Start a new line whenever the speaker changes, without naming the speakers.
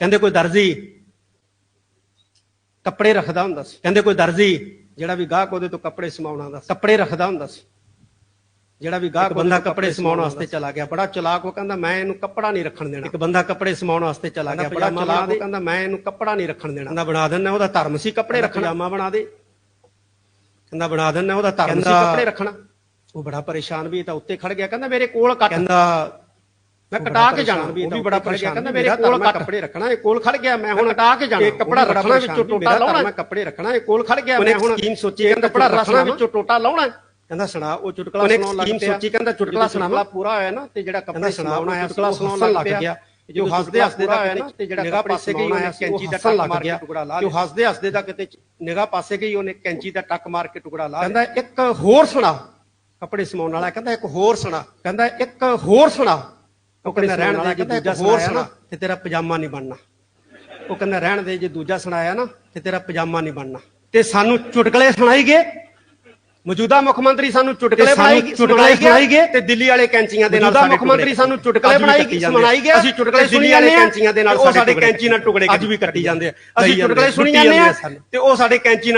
ਕਹਿੰਦੇ ਕੋਈ ਦਰਜੀ ਕੱਪੜੇ ਰੱਖਦਾ ਹੁੰਦਾ ਸੀ। ਕਹਿੰਦੇ ਕੋਈ ਦਰਜੀ ਜਿਹੜਾ ਵੀ ਗਾਹਕ ਉਹਦੇ ਤੋਂ ਕੱਪੜੇ ਸਮਾਉਣਾ ਸੀ। ਕੱਪੜੇ ਰੱਖਦਾ ਹੁੰਦਾ ਸੀ। ਜਿਹੜਾ ਵੀ ਗਾਹਕ ਬੰਦਾ ਕੱਪੜੇ ਸਮਾਉਣ ਵਾਸਤੇ ਚਲਾ ਗਿਆ। ਬੜਾ ਚਲਾਕ ਉਹ ਕਹਿੰਦਾ ਮੈਂ ਇਹਨੂੰ ਕੱਪੜਾ ਨਹੀਂ ਰੱਖਣ ਦੇਣਾ। ਇੱਕ ਬੰਦਾ ਕੱਪੜੇ ਸਮਾਉਣ ਵਾਸਤੇ ਚਲਾ ਗਿਆ। ਬੜਾ ਚਲਾਕ ਉਹ ਕਹਿੰਦਾ ਮੈਂ ਇਹਨੂੰ ਕੱਪੜਾ ਨਹੀਂ ਰੱਖਣ ਦੇਣਾ। ਕਹਿੰਦਾ ਬਣਾ ਦਿੰਦਾ ਉਹਦਾ ਧਰਮ ਸੀ ਕੱਪੜੇ ਰੱਖਣਾ। ਪਜਾਮਾ ਬਣਾ ਦੇ। ਕਹਿੰਦਾ ਬਣਾ ਦਿੰਦਾ ਉਹਦਾ ਧਰਮ ਸੀ ਕੱਪੜੇ ਰੱਖਣਾ। ਉਹ ਬੜਾ ਪਰੇਸ਼ਾਨ ਵੀ ਤਾਂ ਉੱਤੇ ਖੜ ਗਿਆ। ਕਹਿੰਦਾ ਮੇਰੇ ਕੋਲ ਕੱਟ। ਕਹਿੰਦਾ ਮੈਂ ਕਟਾ ਕੇ ਜਾਣਾ। ਉਹ ਵੀ ਬੜਾ ਪਰੇਸ਼ਾਨ ਕਹਿੰਦਾ ਮੇਰੇ ਕੋਲ ਕੱਪੜੇ ਰੱਖਣਾ ਇਹ ਕੋਲ ਖੜ ਗਿਆ ਮੈਂ ਹੁਣ ਕਟਾ ਕੇ ਜਾਣਾ। ਇਹ ਕੱਪੜਾ ਰੱਖਣਾ ਵਿੱਚੋਂ ਟੋਟਾ ਲਾਉਣਾ। ਮੈਂ ਕੱਪੜੇ ਰੱਖਣਾ ਇਹ ਕੋਲ ਖੜ ਗਿਆ ਮੈਂ ਹੁਣ। ਸਕੀਮ ਸੋਚੀ ਕਹਿੰਦਾ ਕੱਪੜਾ ਰੱਖਣਾ ਵਿੱਚੋਂ ਟੋਟਾ ਲਾਉਣਾ। ਕਹਿੰਦਾ ਸੁਣਾ ਉਹ ਚੁਟਕਲਾ ਸੁਣਾਉਣ ਲੱਗ ਪਿਆ। ਸੋਚੀ ਕਹਿੰਦਾ ਚੁਟਕਲਾ ਸੁਣਾਵਾ। ਪੂਰਾ ਹੋਇਆ ਨਾ ਤੇ ਜਿਹੜਾ ਕੱਪੜੇ ਸੁਣਾਉਣਾ ਆਇਆ ਚੁਟਕਲਾ ਸੁਣਾਉਣ ਲੱਗ ਗਿਆ ਜੋ ਹੱਸਦੇ ਹੱਸਦੇ ਦਾ ਹੋਇਆ ਨਾ ਤੇ ਜਿਹੜਾ ਨਿਗਾਹ ਪਾਸੇ ਗਈ ਉਹਨੇ ਕੈਂਚੀ ਦਾ ਟੱਕ ਮਾਰ ਕੇ ਟੁਕੜਾ ਲਾ ਜੋ ਹੱਸਦੇ ਹੱਸਦੇ ਦਾ ਕਿਤੇ ਨਿਗਾਹ ਪਾਸੇ ਗਈ ਉਹਨੇ ਕੈਂਚੀ ਦਾ ਟੱਕ ਮਾਰ ਕੇ ਟੁਕੜਾ ਲਾ ਕਹਿੰਦਾ ਇੱਕ ਹੋਰ ਸੁਣਾ ਕੱਪੜੇ ਸਮਾਉਣ ਵਾਲਾ ਕਹਿੰਦਾ ਇੱਕ ਹੋਰ ਸੁਣਾ ਕਹਿੰਦਾ ਇੱਕ ਹੋਰ ਸੁਣਾ। ਉਹ ਕਹਿੰਦਾ ਰਹਿਣ ਦੇ ਜੇ ਦੂਜਾ ਹੋਰ ਸੁਣਾ। ਤੇ ਤੇਰਾ ਪਜਾਮਾ ਨਹੀਂ ਬਣਨਾ। ਉਹ ਕਹਿੰਦਾ ਰਹਿਣ ਦੇ ਜੇ ਦੂਜਾ ਸੁਣਾਇਆ ਨਾ ਤੇ ਤੇਰਾ ਪਜਾਮਾ ਨਹੀਂ ਬਣਨਾ। ਤੇ ਸਾਨੂੰ ਚੁਟਕਲੇ ਸੁਣਾਈ ਗਏ? ਮੌਜੂਦਾ ਮੁੱਖ ਮੰਤਰੀ ਸਾਨੂੰ ਚੁਟਕਲੇ ਬਣਾਈ ਚੁਟਕਲੇ ਸੁਣਾਈ ਗਏ? ਤੇ ਦਿੱਲੀ ਵਾਲੇ ਕੈਂਚੀਆਂ ਦੇ ਨਾਲ ਸਾਡੇ ਮੁੱਖ ਮੰਤਰੀ ਸਾਨੂੰ ਚੁਟਕਲੇ ਬਣਾਈ ਸੁਣਾਈ ਗਏ? ਅਸੀਂ ਚੁਟਕਲੇ ਸੁਣੀ ਜਾਂਦੇ ਆ? ਕੈਂਚੀਆਂ ਦੇ ਨਾਲ ਸਾਡੇ ਕੈਂਚੀ ਨਾਲ ਟੁਕੜੇ ਅੱਜ ਵੀ ਕੱਟੀ ਜਾਂਦੇ ਆ। ਅਸੀਂ ਚੁਟਕਲੇ ਸੁਣੀ ਜਾਂਦੇ ਆ ਤੇ ਉਹ ਸਾਡੇ ਕੈਂਚੀ